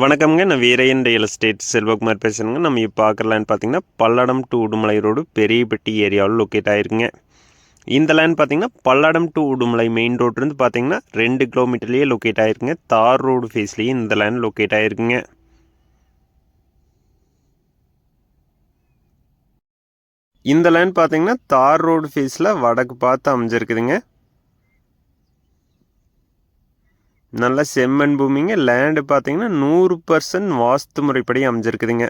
வணக்கம்ங்க. நான் Veeraiyan real estate Selvakumar பேசுகிறேங்க நம்ம இப்போ பார்க்குற பார்த்தீங்கன்னா பல்லடம் டு உடுமலை ரோடு பெரியப்பட்டி ஏரியாவில் லொக்கேட் ஆகிருக்குங்க இந்த லேண்ட் பார்த்தீங்கன்னா பல்லடம் டு உடுமலை மெயின் ரோட்லேருந்து பார்த்தீங்கன்னா ரெண்டு கிலோமீட்டர்லேயே லொக்கேட் ஆகிருக்குங்க தார் ரோடு ஃபேஸ்லேயே இந்த லேண்ட் லொக்கேட் ஆகிருக்குங்க இந்த லேண்ட் பார்த்தீங்கன்னா தார் ரோடு ஃபேஸில் வடக்கு பார்த்து அமைஞ்சிருக்குதுங்க. நல்ல செம்மண் பூமிங்க. லேண்டு பார்த்தீங்கன்னா நூறு பர்சன்ட் வாஸ்து முறைப்படி அமைஞ்சிருக்குதுங்க.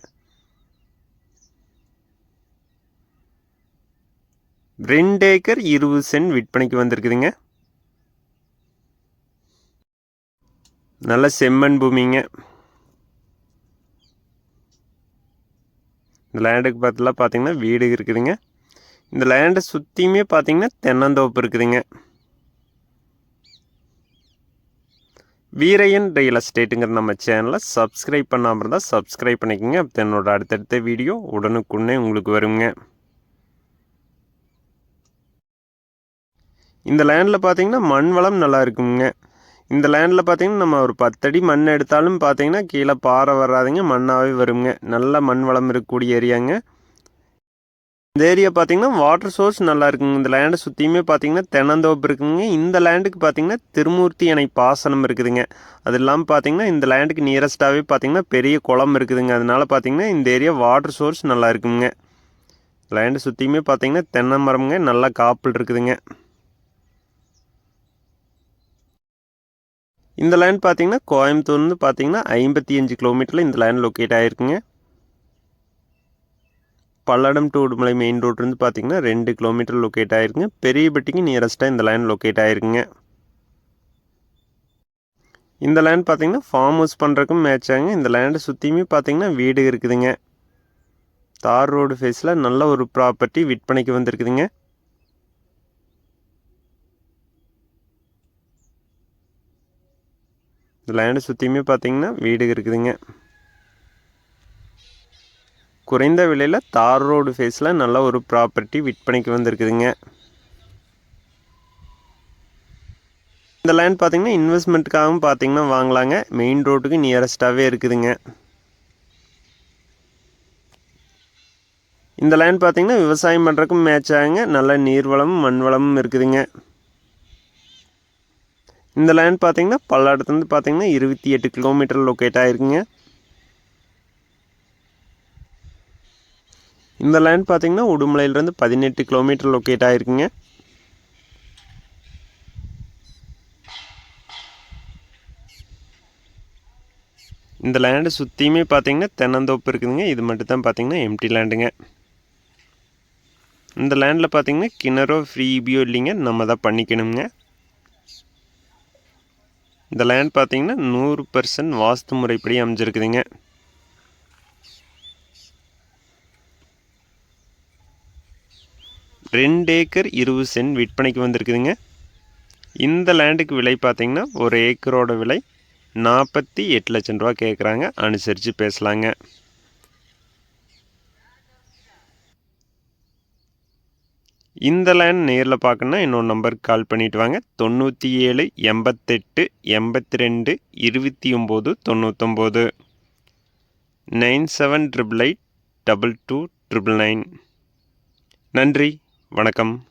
ரெண்டு ஏக்கர் இருபது சென்ட் விற்பனைக்கு வந்திருக்குதுங்க. நல்ல செம்மண் பூமிங்க. இந்த லேண்டுக்கு பார்த்துலாம் பார்த்தீங்கன்னா வீடு இருக்குதுங்க. இந்த லேண்டை சுற்றியுமே பார்த்தீங்கன்னா தென்னந்தோப்பு இருக்குதுங்க. வீரையன் ரியல் எஸ்டேட்டுங்கிற நம்ம சேனலை சப்ஸ்கிரைப் பண்ணாமல் இருந்தால் சப்ஸ்கிரைப் பண்ணிக்கோங்க. அப்போ என்னோட அடுத்தடுத்த வீடியோ உடனுக்குடனே உங்களுக்கு வருங்க. இந்த லேண்டில் பார்த்தீங்கன்னா மண் வளம் நல்லா இருக்குங்க. இந்த லேண்டில் பார்த்தீங்கன்னா நம்ம ஒரு பத்தடி மண் எடுத்தாலும் பார்த்தீங்கன்னா கீழே பாறை வராதுங்க. மண்ணாகவே வருங்க. நல்ல மண் வளம் இருக்கக்கூடிய ஏரியாங்க இந்த ஏரியா பார்த்தீங்கன்னா வாட்டர் சோர்ஸ் நல்லா இருக்குங்க. இந்த லேண்டை சுற்றியுமே பார்த்தீங்கன்னா தென்னந்தோப்பு இருக்குங்க. இந்த லேண்டுக்கு பார்த்தீங்கன்னா திருமூர்த்தி அணை பாசனம் இருக்குதுங்க. அது இல்லாமல் பார்த்தீங்கன்னா இந்த லேண்டுக்கு நியரஸ்ட்டாகவே பார்த்தீங்கன்னா பெரிய குளம் இருக்குதுங்க. அதனால பார்த்தீங்கன்னா இந்த ஏரியா வாட்டர் சோர்ஸ் நல்லா இருக்குங்க. லேண்டை சுற்றியுமே பார்த்தீங்கன்னா தென்னை மரம்ங்க. நல்லா காப்பில் இருக்குதுங்க. இந்த லேண்ட் பார்த்தீங்கன்னா கோயம்புத்தூர்ந்து பார்த்தீங்கன்னா ஐம்பத்தி அஞ்சு கிலோமீட்டரில் இந்த லேண்ட் லொக்கேட் ஆகிருக்குங்க பல்லடம் டு உடுமலை மெயின் ரோட்லேருந்து பார்த்தீங்கன்னா ரெண்டு கிலோமீட்டர் லொக்கேட் ஆகிருக்குங்க பெரியபட்டிக்கு நியரஸ்ட்டாக இந்த லேண்ட் லொக்கேட் ஆகிருக்குங்க இந்த லேண்ட் பார்த்திங்கன்னா ஃபார்ம் ஹவுஸ் பண்ணுறக்கும் மேட்ச் ஆகுங்க இந்த லேண்டை சுற்றியுமே பார்த்தீங்கன்னா வீடு இருக்குதுங்க. தார் ரோடு ஃபேஸில் நல்ல ஒரு ப்ராப்பர்ட்டி விற்பனைக்கு வந்திருக்குதுங்க. இந்த லேண்டை சுற்றியுமே பார்த்தீங்கன்னா வீடு இருக்குதுங்க. குறைந்த விலையில் தார் ரோடு ஃபேஸில் நல்ல ஒரு ப்ராப்பர்ட்டி விற்பனைக்கு வந்திருக்குதுங்க. இந்த லேண்ட் பார்த்திங்கன்னா இன்வெஸ்ட்மெண்ட்டுக்காகவும் பார்த்தீங்கன்னா வாங்கலாங்க. மெயின் ரோட்டுக்கு நியரஸ்ட்டாகவே இருக்குதுங்க. இந்த லேண்ட் பார்த்திங்கன்னா விவசாயம் பண்ணுறக்கும் மேட்ச் ஆகுங்க. நல்ல நீர்வளமும் மண் வளமும் இருக்குதுங்க. இந்த லேண்ட் பார்த்திங்கன்னா பல்லடத்துலேருந்து பார்த்தீங்கன்னா இருபத்தி எட்டு கிலோமீட்டர் லொக்கேட் ஆகிருக்குங்க இந்த லேண்ட் பார்த்தீங்கன்னா உடுமலையிலேருந்து பதினெட்டு கிலோமீட்டர் லொக்கேட் ஆகிருக்குங்க இந்த லேண்டு சுற்றியுமே பார்த்தீங்கன்னா தென்னந்தோப்பு இருக்குதுங்க. இது மட்டும் தான் பார்த்தீங்கன்னா எம்டி லேண்டுங்க இந்த லேண்டில் பார்த்தீங்கன்னா கிணறோ ஃப்ரீபியோ இல்லைங்க. நம்ம தான் பண்ணிக்கணுங்க. இந்த லேண்ட் பார்த்தீங்கன்னா நூறு பர்சன்ட் வாஸ்து முறைப்படி அமைஞ்சிருக்குதுங்க. ரெண்டு ஏக்கர் இருபது சென்ட் விற்பனைக்கு வந்திருக்குதுங்க. இந்த லேண்டுக்கு விலை பார்த்திங்கன்னா ஒரு ஏக்கரோட விலை நாற்பத்தி எட்டு லட்சம் ரூபா கேட்குறாங்க. அனுசரித்து பேசலாங்க. இந்த லேண்ட் நேரில் பார்க்கணுன்னா இன்னொரு நம்பருக்கு கால் பண்ணிவிட்டு வாங்க. தொண்ணூற்றி ஏழு எண்பத்தெட்டு எண்பத்தி ரெண்டு இருபத்தி ஒம்பது தொண்ணூற்றொம்பது nine seven triple eight double two triple nine. நன்றி. வணக்கம்.